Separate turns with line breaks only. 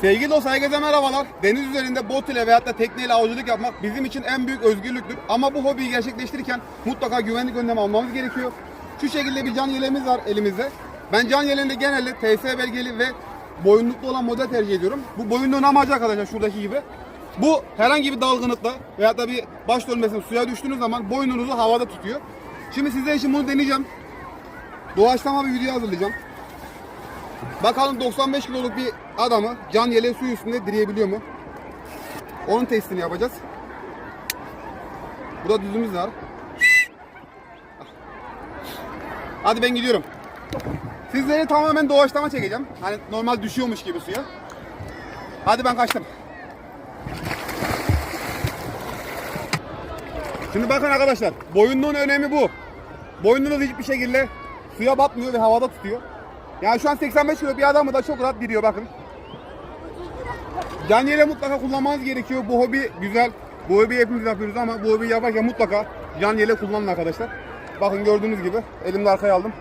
Sevgili dostlar herkese merhabalar. Deniz üzerinde bot ile veyahut da tekneyle avcılık yapmak bizim için en büyük özgürlüktür. Ama bu hobiyi gerçekleştirirken mutlaka güvenlik önlemi almamız gerekiyor. Şu şekilde bir can yeleğimiz var elimizde. Ben can yeleğinde genelde TS belgeli ve boyunluklu olan model tercih ediyorum. Bu boyunluğun amacı arkadaşlar şuradaki gibi. Bu herhangi bir dalgınlıkta veyahut da bir baş dönmesinde suya düştüğünüz zaman boynunuzu havada tutuyor. Şimdi sizler için bunu deneyeceğim. Doğaçlama bir video hazırlayacağım. Bakalım 95 kiloluk bir adamı can yeleği su üstünde direyebiliyor mu? Onun testini yapacağız. Burada düzümüz var. Hadi ben gidiyorum. Sizleri tamamen doğaçlama çekeceğim. Hani normal düşüyormuş gibi suya. Hadi ben kaçtım. Şimdi bakın arkadaşlar. Boyunluğun önemi bu. Boynunuz hiçbir şekilde suya batmıyor ve havada tutuyor. Yani şu an 85 kilo bir adamı da çok rahat diriyor bakın. Can yeleği mutlaka kullanmanız gerekiyor. Bu hobi güzel. Bu hobi hepimiz yapıyoruz ama bu hobi yaparken mutlaka can yeleği kullanın arkadaşlar. Bakın gördüğünüz gibi elimde arkaya aldım.